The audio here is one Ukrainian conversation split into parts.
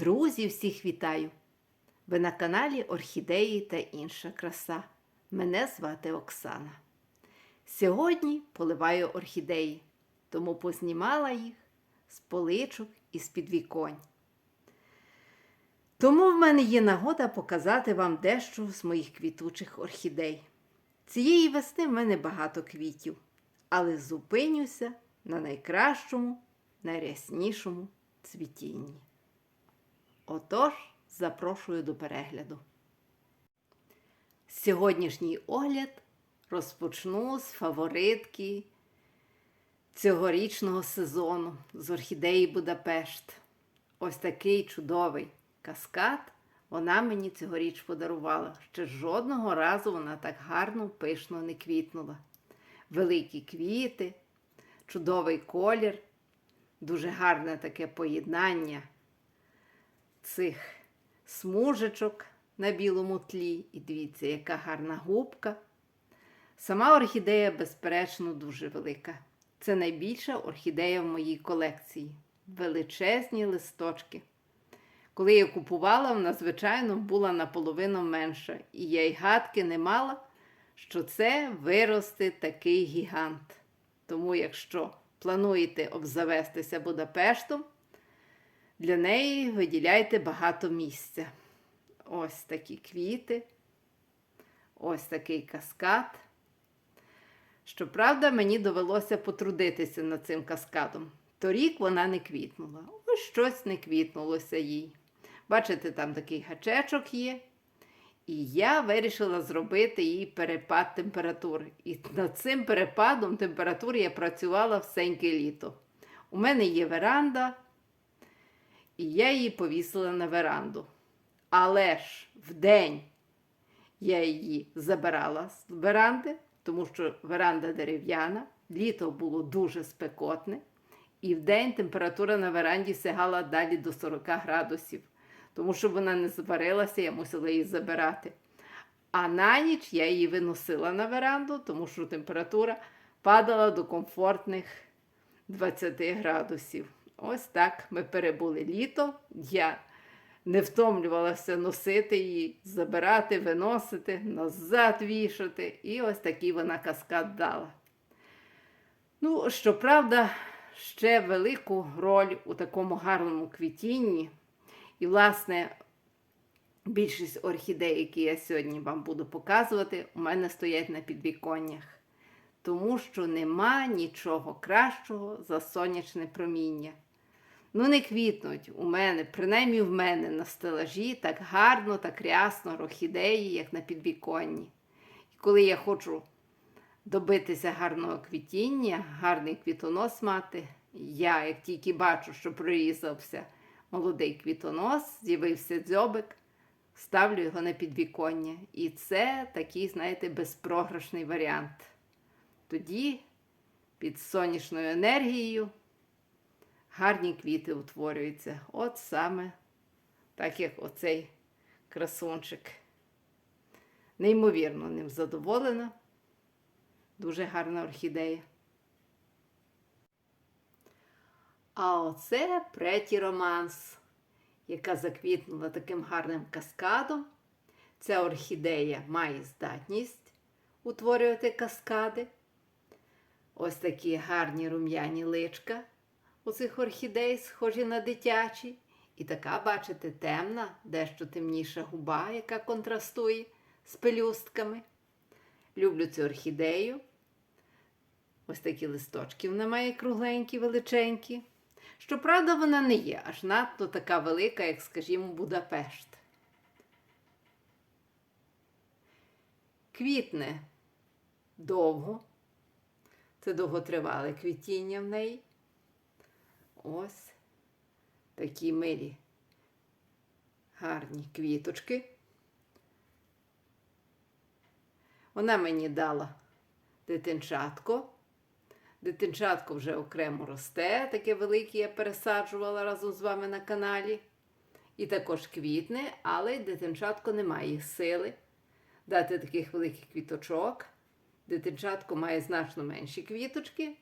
Друзі, всіх вітаю! Ви на каналі Орхідеї та інша краса. Мене звати Оксана. Сьогодні поливаю орхідеї, тому познімала їх з поличок і з підвіконь. Тому в мене є нагода показати вам дещо з моїх квітучих орхідей. Цієї весни в мене багато квітів, але зупинюся на найкращому, найряснішому цвітінні. Отож, запрошую до перегляду. Сьогоднішній огляд розпочну з фаворитки цьогорічного сезону з орхідеї Будапешт. Ось такий чудовий каскад вона мені цьогоріч подарувала. Ще жодного разу вона так гарно, пишно не квітнула. Великі квіти, чудовий колір, дуже гарне таке поєднання цих смужечок на білому тлі. І дивіться, яка гарна губка. Сама орхідея, безперечно, дуже велика. Це найбільша орхідея в моїй колекції. Величезні листочки. Коли я купувала, вона, звичайно, була наполовину менша, і я й гадки не мала, що це виросте такий гігант. Тому, якщо плануєте обзавестися Будапештом, для неї виділяйте багато місця. Ось такі квіти, ось такий каскад. Щоправда, мені довелося потрудитися над цим каскадом. Торік вона не квітнула. Ось щось не квітнулося їй. Бачите, там такий гачечок є. І я вирішила зробити їй перепад температури. І над цим перепадом температури я працювала всеньке літо. У мене є веранда, і я її повісила на веранду. Але ж вдень я її забирала з веранди, тому що веранда дерев'яна, літо було дуже спекотне, і вдень температура на веранді сягала далі до 40 градусів. Тому що вона не зварилася, я мусила її забирати. А на ніч я її виносила на веранду, тому що температура падала до комфортних 20 градусів. Ось так ми перебули літо. Я не втомлювалася носити її, забирати, виносити, назад вішати. І ось такий вона каскад дала. Ну, щоправда, ще велику роль у такому гарному квітінні. І, власне, більшість орхідей, які я сьогодні вам буду показувати, у мене стоять на підвіконнях. Тому що нема нічого кращого за сонячне проміння. Ну, не квітнуть у мене, принаймні в мене на стелажі так гарно, так рясно орхідеї, як на підвіконні. І коли я хочу добитися гарного квітіння, гарний квітонос мати, я, як тільки бачу, що прорізався молодий квітонос, з'явився дзьобик, ставлю його на підвіконня. І це такий, знаєте, безпрограшний варіант. Тоді під сонячною енергією гарні квіти утворюються. От саме так як оцей красунчик. Неймовірно ним задоволена. Дуже гарна орхідея. А оце Преті Романс, яка заквітнула таким гарним каскадом. Ця орхідея має здатність утворювати каскади. Ось такі гарні рум'яні личка у цих орхідей, схожі на дитячі. І така, бачите, темна, дещо темніша губа, яка контрастує з пелюстками. Люблю цю орхідею. Ось такі листочки вона має кругленькі, величенькі. Щоправда, вона не є аж надто така велика, як, скажімо, Будапешт. Квітне довго. Це довготривале квітіння в неї. Ось такі милі гарні квіточки. Вона мені дала дитинчатко. Дитинчатко вже окремо росте, таке велике я пересаджувала разом з вами на каналі. І також квітне, але дитинчатко не має сили дати таких великих квіточок. Дитинчатко має значно менші квіточки,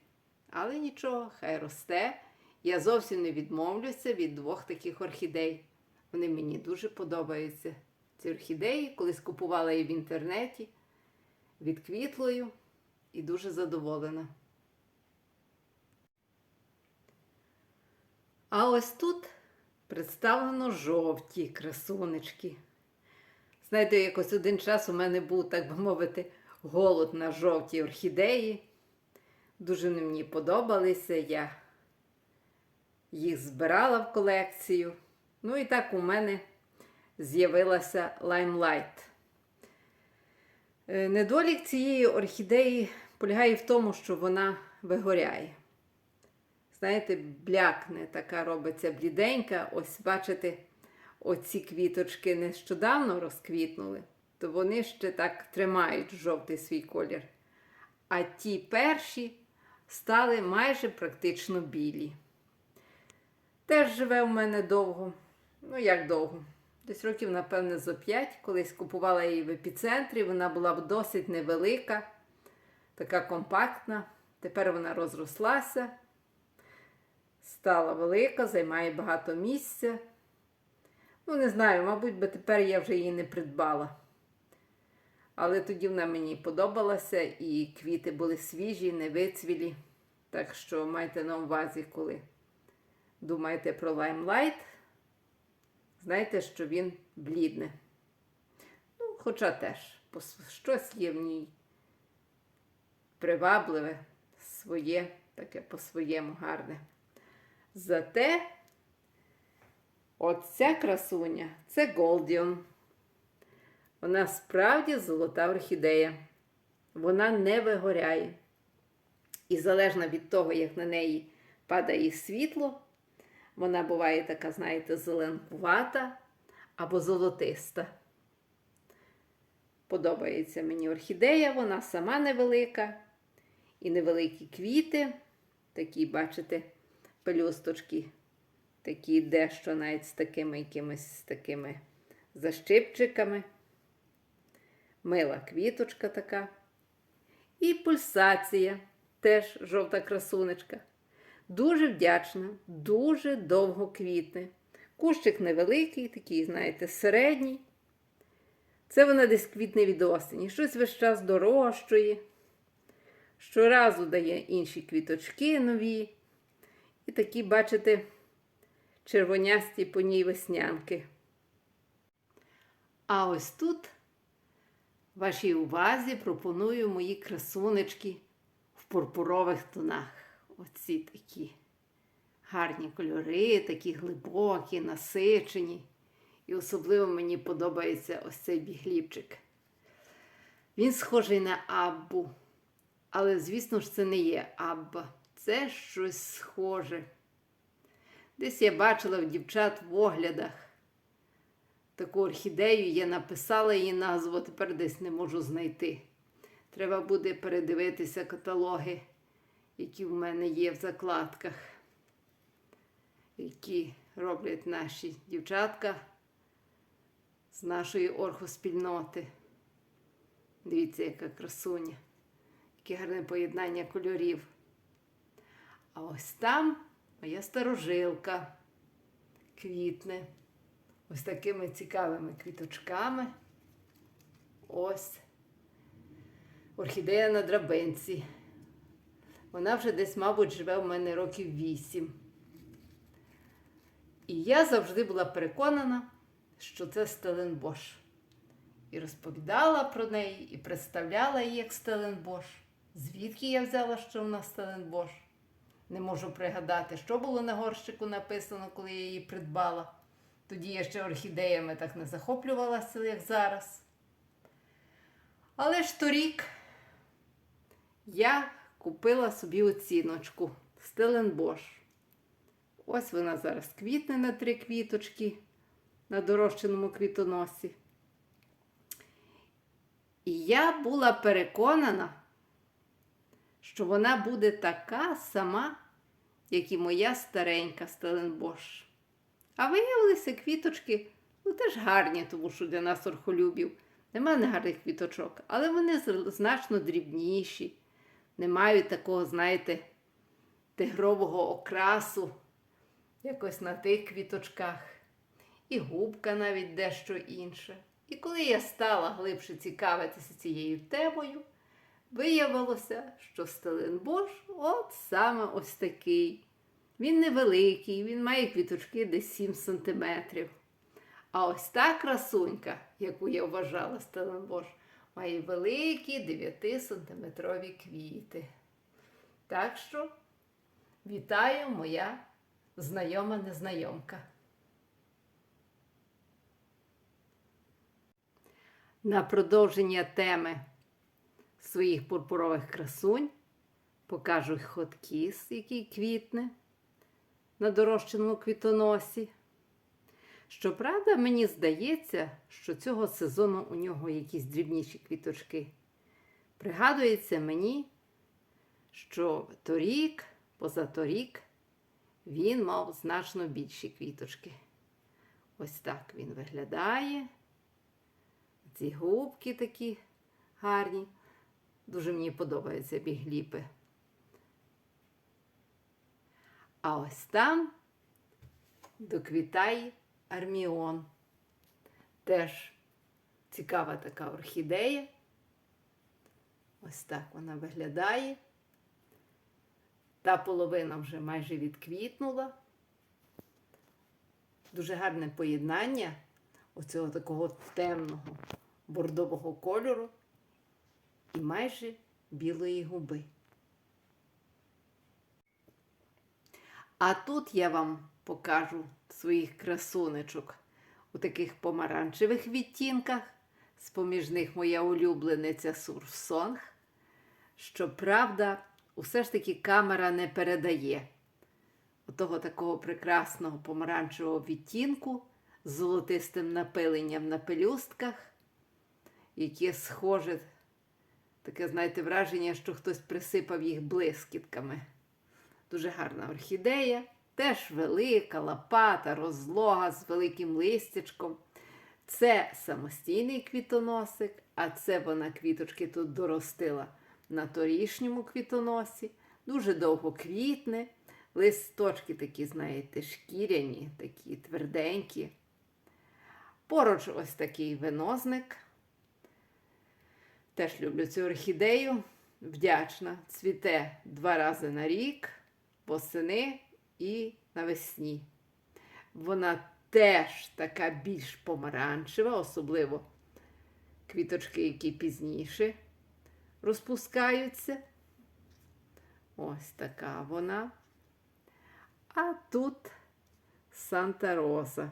але нічого, хай росте. Я зовсім не відмовлюся від двох таких орхідей. Вони мені дуже подобаються. Ці орхідеї, колись купувала її в інтернеті від квітлою і дуже задоволена. А ось тут представлено жовті красунечки. Знаєте, якось один час у мене був, так би мовити, голод на жовті орхідеї. Дуже вони мені подобалися. Я їх збирала в колекцію. Ну і так у мене з'явилася лаймлайт. Е, Недолік цієї орхідеї полягає в тому, що вона вигоряє. Знаєте, блякне така робиться бліденька. Ось бачите, оці квіточки нещодавно розквітнули, то вони ще так тримають жовтий свій колір. А ті перші стали майже практично білі. Теж живе в мене довго. Ну, як довго? Десь років, напевне, зо 5. Колись купувала її в епіцентрі. Вона була б досить невелика, така компактна. Тепер вона розрослася, стала велика, займає багато місця. Ну, не знаю, мабуть, би тепер я вже її не придбала. Але тоді вона мені подобалася, і квіти були свіжі, не вицвілі. Так що майте на увазі, коли думаєте про лаймлайт, знайте, що він блідне. Ну, хоча теж щось є в ній привабливе, своє, таке по-своєму гарне. Зате оця красуня це Голдіон. Вона справді золота орхідея. Вона не вигоряє. І залежно від того, як на неї падає світло, вона буває така, знаєте, зеленкувата або золотиста. Подобається мені орхідея, вона сама невелика. І невеликі квіти, такі, бачите, пелюсточки, такі дещо навіть з такими якимись такими защипчиками. Мила квіточка така. І пульсація, теж жовта красунечка. Дуже вдячна, дуже довго квітне. Кущик невеликий, такий, знаєте, середній. Це вона десь квітне від осені. Щось весь час дорожчує. Щоразу дає інші квіточки нові. І такі, бачите, червонясті по ній веснянки. А ось тут вашій увазі пропоную мої красунечки в пурпурових тонах. Оці такі гарні кольори, такі глибокі, насичені. І особливо мені подобається ось цей бігліпчик. Він схожий на Аббу. Але, звісно ж, це не є Абба. Це щось схоже. Десь я бачила в дівчат в оглядах таку орхідею, я написала її назву, тепер десь не можу знайти. Треба буде передивитися каталоги, які в мене є в закладках, які роблять наші дівчатка з нашої орхоспільноти. Дивіться, яка красуня, яке гарне поєднання кольорів. А ось там моя старожилка квітне. Ось такими цікавими квіточками. Ось орхідея на драбинці. Вона вже десь, мабуть, живе у мене років вісім. І я завжди була переконана, що це Стеленбош. І розповідала про неї, і представляла її як Стеленбош. Звідки я взяла, що вона Стеленбош? Не можу пригадати, що було на горщику написано, коли я її придбала. Тоді я ще орхідеями так не захоплювалася, як зараз. Але ж торік я купила собі оціночку Стеленбош. Ось вона зараз квітне на три квіточки на дорощеному квітоносі. І я була переконана, що вона буде така сама, як і моя старенька Стеленбош. А виявилися квіточки, ну теж гарні, тому що для нас орхолюбів нема негарних квіточок, але вони значно дрібніші, не мають такого, знаєте, тигрового окрасу, якось на тих квіточках. і губка навіть дещо інша. І коли я стала глибше цікавитися цією темою, виявилося, що Стеленбош от саме ось такий. Він невеликий, він має квіточки десь 7 сантиметрів. А ось та красунька, яку я вважала Стеленбош, має великі 9-сантиметрові квіти. Так що вітаю моя знайома незнайомка. На продовження теми своїх пурпурових красунь покажу хоткіс, який квітне на дорощеному квітоносі. Щоправда, мені здається, що цього сезону у нього якісь дрібніші квіточки. Пригадується мені, що торік, позаторік, він мав значно більші квіточки. Ось так він виглядає. Ці губки такі гарні. Дуже мені подобаються бігліпи. А ось там доквітає арміон. Теж цікава така орхідея. Ось так вона виглядає. Та половина вже майже відквітнула. Дуже гарне поєднання оцього такого темного бордового кольору і майже білої губи. А тут я вам покажу своїх красунечок у таких помаранчевих відтінках. З-поміж них моя улюблениця Сурфсонг. Щоправда, усе ж таки камера не передає отого такого прекрасного помаранчевого відтінку з золотистим напиленням на пелюстках, яке схоже, таке, знаєте, враження, що хтось присипав їх блискітками. Дуже гарна орхідея, теж велика, лопата, розлога з великим листячком. Це самостійний квітоносик, а це вона квіточки тут доростила на торішньому квітоносі. Дуже довго квітне. Листочки такі, знаєте, шкіряні, такі тверденькі. Поруч ось такий винозник. Теж люблю цю орхідею. Вдячна. Цвіте два рази на рік, восени і навесні. Вона теж така більш помаранчева, особливо квіточки, які пізніше розпускаються. Ось така вона. А тут Санта Роза.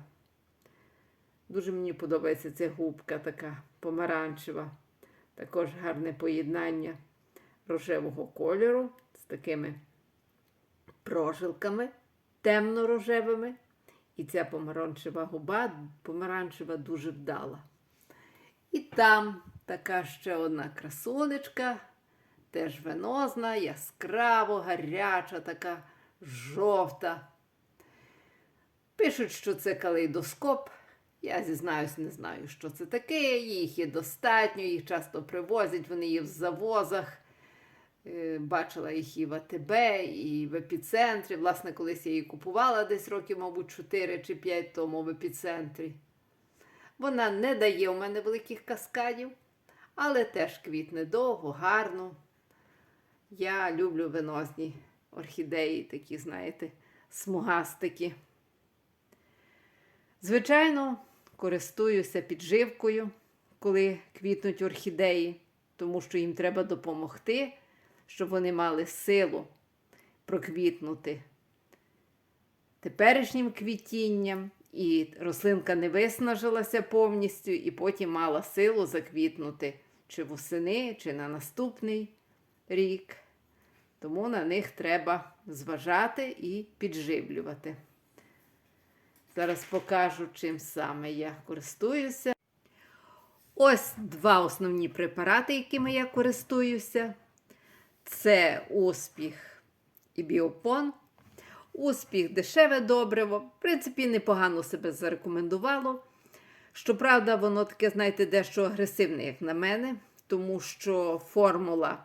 Дуже мені подобається ця губка така помаранчева. Також гарне поєднання рожевого кольору з такими прожилками темно-рожевими. І ця помаранчева губа помаранчева дуже вдала. І там така ще одна красунечка, теж венозна, яскраво, гаряча, така жовта. Пишуть, що це калейдоскоп. Я зізнаюсь, не знаю, що це таке. Їх є достатньо, їх часто привозять, вони є в завозах. Е, Бачила їх і в АТБ, і в епіцентрі. Власне, колись я її купувала десь років, мабуть, 4 чи 5 тому в епіцентрі. Вона не дає у мене великих каскадів, але теж квітне довго, гарно. Я люблю венозні орхідеї, такі, знаєте, смугастики. Звичайно, користуюся підживкою, коли квітнуть орхідеї, тому що їм треба допомогти, щоб вони мали силу проквітнути теперішнім квітінням, і рослинка не виснажилася повністю, і потім мала силу заквітнути чи восени, чи на наступний рік. Тому на них треба зважати і підживлювати. Зараз покажу, чим саме я користуюся. Ось два основні препарати, якими я користуюся. Це успіх і біопон. Успіх дешеве добриво. В принципі, непогано себе зарекомендувало. Щоправда, воно таке, знаєте, дещо агресивне, як на мене, тому що формула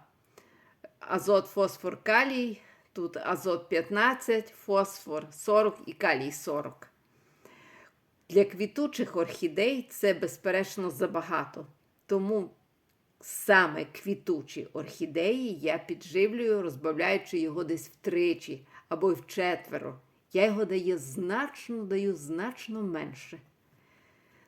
азот, фосфор, калій. Тут азот 15, фосфор 40 і калій 40. Для квітучих орхідей це безперечно забагато. Тому саме квітучі орхідеї я підживлюю, розбавляючи його десь втричі або й вчетверо. Я його даю значно, даю значно менше.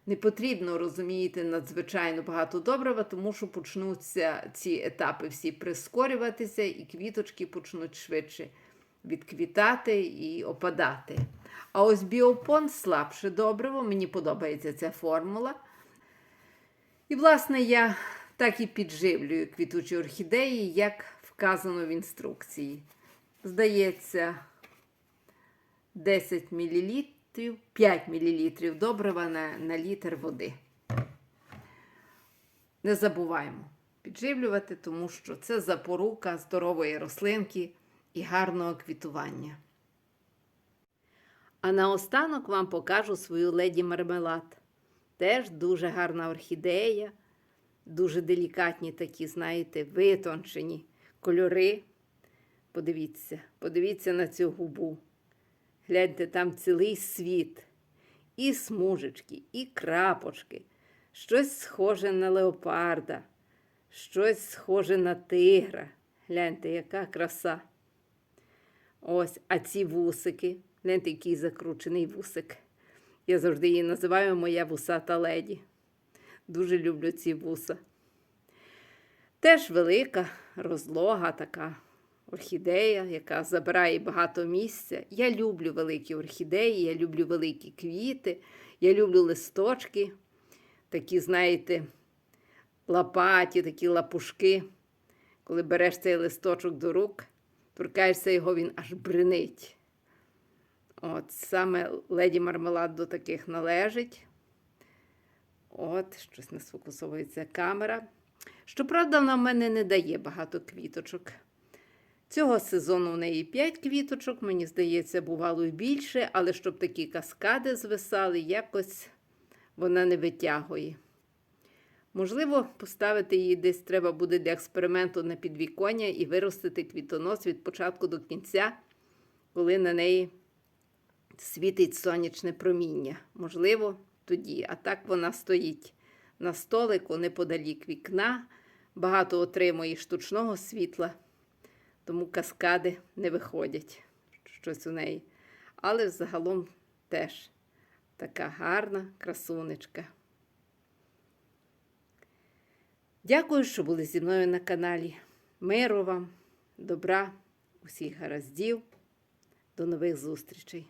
Не потрібно, розумієте, надзвичайно багато добрива, тому що почнуться ці етапи всі прискорюватися, і квіточки почнуть швидше відквітати і опадати. А ось біопон слабше добриво, мені подобається ця формула. І, власне, я так і підживлюю квітучі орхідеї, як вказано в інструкції. Здається, 10 мл, 5 мл добрива на, на літр води. Не забуваємо підживлювати, тому що це запорука здорової рослинки і гарного квітування. А наостанок вам покажу свою леді мармелад. Теж дуже гарна орхідея, дуже делікатні такі, знаєте, витончені кольори. Подивіться, подивіться на цю губу. Гляньте, там цілий світ. І смужечки, і крапочки, щось схоже на леопарда, щось схоже на тигра. Гляньте, яка краса. Ось, а ці вусики. Гляньте, який закручений вусик. Я завжди її називаю моя вусата леді. Дуже люблю ці вуса. Теж велика, розлога така орхідея, яка забирає багато місця. Я люблю великі орхідеї, я люблю великі квіти, я люблю листочки, такі, знаєте, лопаті, такі лапушки. Коли береш цей листочок до рук, торкаєшся його, він аж бринить. От саме леді мармелад до таких належить. От, щось не сфокусовується камера. Щоправда, вона в мене не дає багато квіточок. Цього сезону в неї 5 квіточок, мені здається, бувало й більше, але щоб такі каскади звисали, якось вона не витягує. Можливо, поставити її десь треба буде для експерименту на підвіконня і виростити квітонос від початку до кінця, коли на неї світить сонячне проміння. Можливо, тоді. А так вона стоїть на столику неподалік вікна, багато отримує штучного світла, тому каскади не виходять щось у неї. Але загалом теж така гарна красунечка. Дякую, що були зі мною на каналі. Миру вам, добра, усіх гараздів. До нових зустрічей!